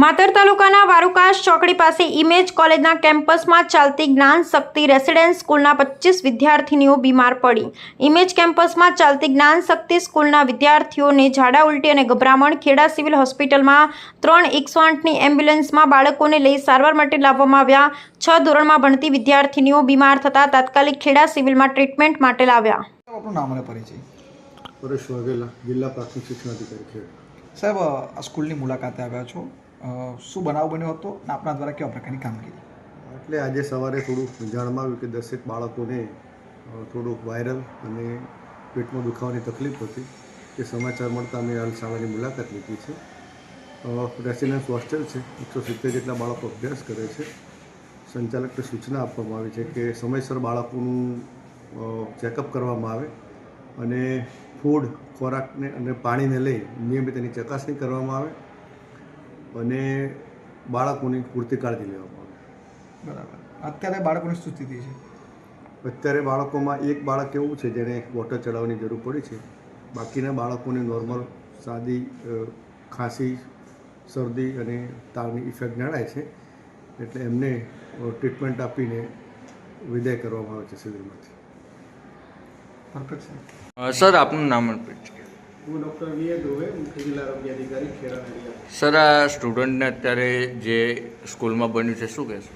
માતર તાલુકાના વારુકાશ ચોકડી પાસે ઇમેજ કોલેજના કેમ્પસમાં ચાલતી જ્ઞાન શક્તિ રેસિડેન્સ સ્કૂલના પચીસ વિદ્યાર્થીનીઓ બીમાર પડી. ઇમેજ કેમ્પસમાં ચાલતી જ્ઞાન શક્તિ સ્કૂલના વિદ્યાર્થીઓને ઝાડા ઉલટી અને ગભરામણ ખેડા સિવિલ હોસ્પિટલમાં ત્રણ એકસો આઠની એમ્બ્યુલન્સમાં બાળકોને લઈ સારવાર માટે લાવવામાં આવ્યા. છ ધોરણમાં ભણતી વિદ્યાર્થીનીઓ બીમાર થતાં તાત્કાલિક ખેડા સિવિલમાં ટ્રીટમેન્ટ માટે લાવ્યા. સાહેબ આ સ્કૂલની મુલાકાતે આવ્યા છો? શું બનાવ બન્યો હતો અને આપણા દ્વારા કેવા પ્રકારની કામગીરી? એટલે આજે સવારે થોડું જાણમાં આવ્યું કે દસેક બાળકોને થોડુંક વાયરલ અને પેટમાં દુખાવાની તકલીફ હતી. એ સમાચાર મળતા અમે શાળાની મુલાકાત લીધી છે. રેસિડેન્સ હોસ્ટેલ છે. એકસો સિત્તેર જેટલા બાળકો અભ્યાસ કરે છે. સંચાલકને સૂચના આપવામાં આવી છે કે સમયસર બાળકોનું ચેકઅપ કરવામાં આવે અને ફૂડ, ખોરાકને અને પાણીને લઈ નિયમિત એની ચકાસણી કરવામાં આવે. અને બાળકોની પૂરતી કાળજી લેવામાં આવે. બરાબર. અત્યારે બાળકોની શું સ્થિતિ છે? અત્યારે બાળકોમાં એક બાળક એવું છે જેને વોટર ચડાવવાની જરૂર પડી છે. બાકીના બાળકોને નોર્મલ સાદી ખાંસી શરદી અને તાવની ઇફેક્ટ જણાય છે. એટલે એમને ટ્રીટમેન્ટ આપીને વિદાય કરવામાં આવે છે શિબિરમાંથી. પરફેક્ટ સર આપનું નામ અને પરિચય હું ડૉક્ટર વી એ ધ્રુવે મુખ્ય જિલ્લા આરોગ્ય અધિકારી ખેડા નડિયાદ. સર આ સ્ટુડન્ટને અત્યારે જે સ્કૂલમાં બન્યું છે શું કહેશો?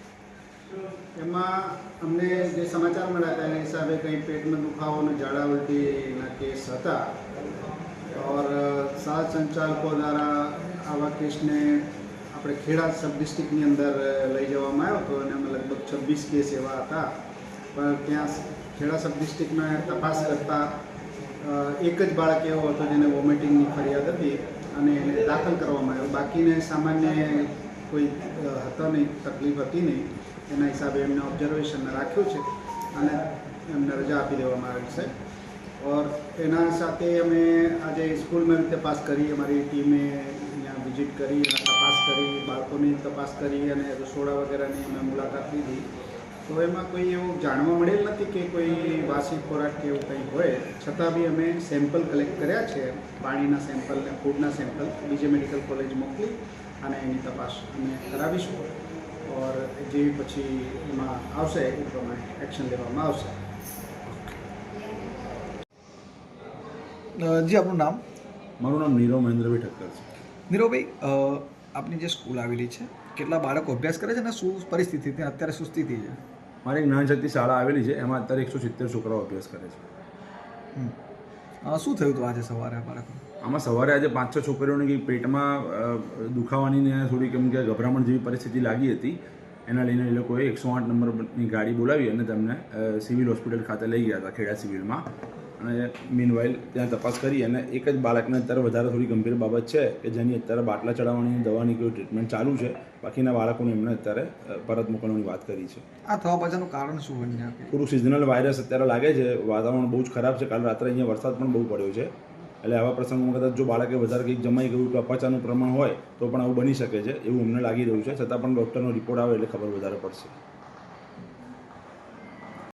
એમાં અમને જે સમાચાર મળ્યા હતા એના હિસાબે કંઈ પેટમાં દુખાવો અને ઝાડા ઉલટીના કેસ હતા. ઓર સાત સંચાલકો દ્વારા આવા કેસને આપણે ખેડા સબ ડિસ્ટ્રિક્ટની અંદર લઈ જવામાં આવ્યો હતો અને અમે લગભગ છવ્વીસ કેસ એવા હતા. પણ ત્યાં ખેડા સબ ડિસ્ટ્રિક્ટમાં તપાસ કરતાં એક જ બાળક એવો હતો જેને વોમિટિંગની ફરિયાદ હતી અને એને દાખલ કરવામાં આવ્યો. બાકીને સામાન્ય કોઈ હતા નહીં, તકલીફ હતી નહીં. એના હિસાબે એમને ઓબ્ઝર્વેશન રાખ્યું છે અને એમને રજા આપી દેવામાં આવી છે. ઓર એના સાથે અમે આજે સ્કૂલમાં તપાસ કરી, અમારી ટીમે અહીંયા વિઝિટ કરી તપાસ કરી, બાળકોની તપાસ કરી અને રસોડા વગેરેની અમે મુલાકાત લીધી. તો એમાં કોઈ એવું જાણવા મળેલ નથી કે કોઈ વાસી ખોરાક કે એવું કંઈ હોય? છતાં બી અમે સેમ્પલ કલેક્ટ કર્યા છે પાણીના સેમ્પલ ને ફૂડના સેમ્પલ બીજે મેડિકલ કોલેજ મોકલી અને એની તપાસ અમે કરાવીશું. ઓર જેવી પછી એમાં આવશે એ પ્રમાણે એક્શન લેવામાં આવશે. જી આપનું નામ? મારું નામ નીરવ મહેન્દ્રભાઈ ઠક્કર છે. નીરવભાઈ આપની જે સ્કૂલ આવેલી છે કેટલા બાળકો અભ્યાસ કરે છે અને શું પરિસ્થિતિ ત્યાં અત્યારે શું સ્થિતિ છે? મારી એક શક્તિ શાળા આવેલી છે એમાં અત્યારે એકસો સિત્તેર છોકરાઓ અભ્યાસ કરે છે. શું થયું હતું આજે સવારે બાળકો આમાં સવારે આજે પાંચ છ છોકરીઓને કંઈક પેટમાં દુખાવાની ને થોડી કેમ કે ગભરામણ જેવી પરિસ્થિતિ લાગી હતી. એના લઈને એ લોકોએ એકસો આઠ નંબરની ગાડી બોલાવી અને તેમને સિવિલ હોસ્પિટલ ખાતે લઈ ગયા હતા ખેડા સિવિલમાં. અને મીનવાઇલ ત્યાં તપાસ કરી અને એક જ બાળકને અત્યારે વધારે થોડી ગંભીર બાબત છે કે જેની અત્યારે બાટલા ચડાવવાની દવાની કોઈ ટ્રીટમેન્ટ ચાલુ છે. બાકીના બાળકોને એમને અત્યારે પરત મોકલવાની વાત કરી છે. આ થવા પાછળનું કારણ શું બન્યું પૂરું સિઝનલ વાયરસ અત્યારે લાગે છે. વાતાવરણ બહુ જ ખરાબ છે. કાલ રાત્રે અહીંયા વરસાદ પણ બહુ પડ્યો છે. એટલે આવા પ્રસંગોમાં કદાચ જો બાળકે વધારે કંઈક જમાઈ ગયું કે અપાચાનું પ્રમાણ હોય તો પણ આવું બની શકે છે. એવું અમને લાગી રહ્યું છે. છતાં પણ ડૉક્ટરનો રિપોર્ટ આવે એટલે ખબર વધારે પડશે.